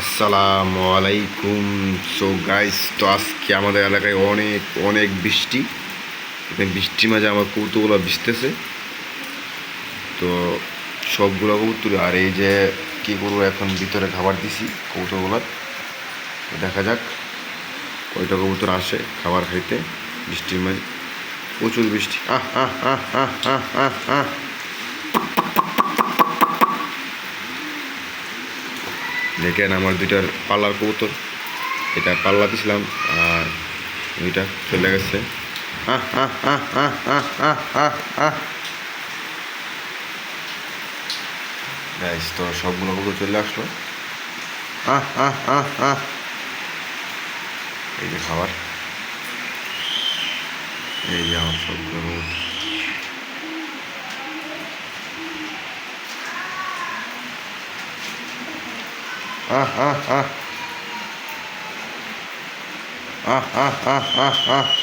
আসসালামু আলাইকুম। So guys তো আজকে আমাদের এলাকায় অনেক অনেক বৃষ্টি। এখানে বৃষ্টির মাঝে আমার কৌতুকগুলো ভিজতেছে। তো সবগুলো কবুতর, আর এই যে কী করব এখন ভিতরে খাবার দিছি কবুতরগুলোর। দেখা যাক, কয়টা কবুতর আসে খাবার খাইতে বৃষ্টির মাঝে। প্রচুর বৃষ্টি। আহ আহ আহ আহ আহ আহ আহ। দেখেন আমার দুইটার পাল্লার কবুতর। এটা পাল্লা দিছিলাম আর দুইটা চলে গেছে। তো সবগুলো কবুতর চলে আসলো। আহ আহ আহ আহ এই যে খাবার। এই যে আমার সবগুলো কবুতর। а, а, а. А, а, а, а, а.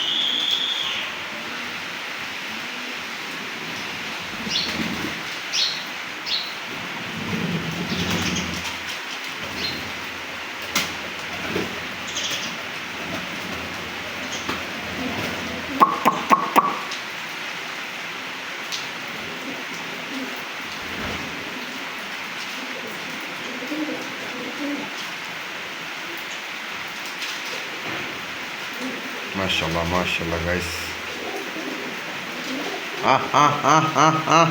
মাশাল্লাহ মাশাল্লাহ গাইস আহ আহ আহ আহ আহ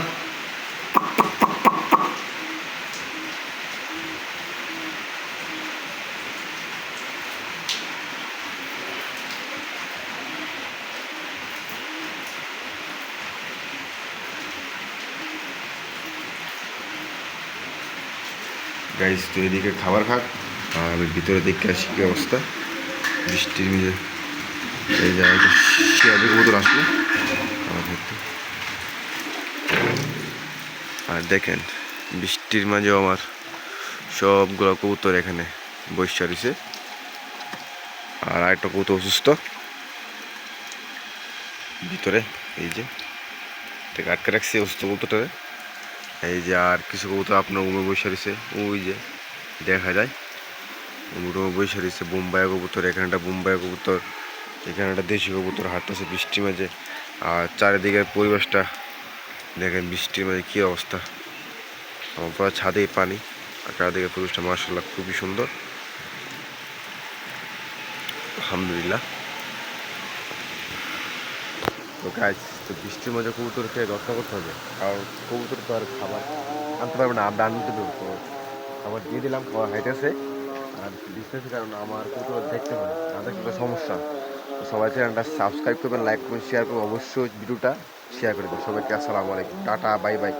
গাইস তো এদিকে খাবার খাক। আর ভিতরে দেখে আসি কি অবস্থা। বৃষ্টির মিজে এই জায়গাটা শিয়ালি কবুতর। আর দেখেন, বৃষ্টির মাঝেও আমার সবগুলো কবুতর এখানে বৈশা রয়েছে। আর আরেকটা কবুতর অসুস্থ। ভিতরে, এই যে থেকে আটকে রাখছি অসুস্থ কবুতরটারে এই যে, আর কিছু কবুতর আপনার উমে বৈশা রয়েছে। ওই যে, দেখা যায়। উমে বৈশা রয়েছে বোম্বাই কবুতর, এখানে একটা বোম্বাই কবুতর এখানে একটা দেশি কবুতর হাঁটতেছে বৃষ্টির মাঝে। আর চারিদিকের পরিবেশটা দেখেন বৃষ্টির মাঝে কী অবস্থা। আমার পুরো ছাদেই পানি, আর চারিদিকের পরিবেশটা মার্শাল্লাহ খুবই সুন্দর। আলহামদুলিল্লাহ। তো গাছ তো বৃষ্টির মাঝে কবুতরকে রক্ষা করতে হবে, কারণ কবুতর তো আর খাবার আনতে পারবে না, আমরা আনতে তো খাবার দিয়ে দিলাম খাবার হাইটেছে আর বৃষ্টির কারণে আমার কবুতর দেখতে না দেখতে সমস্যা। সবাই চ্যানেলটা সাবস্ক্রাইব করবেন লাইক করবেন শেয়ার করবেন, অবশ্যই ভিডিওটা শেয়ার করে দেবেন। সবাইকে আসসালামু আলাইকুম। Tata bye bye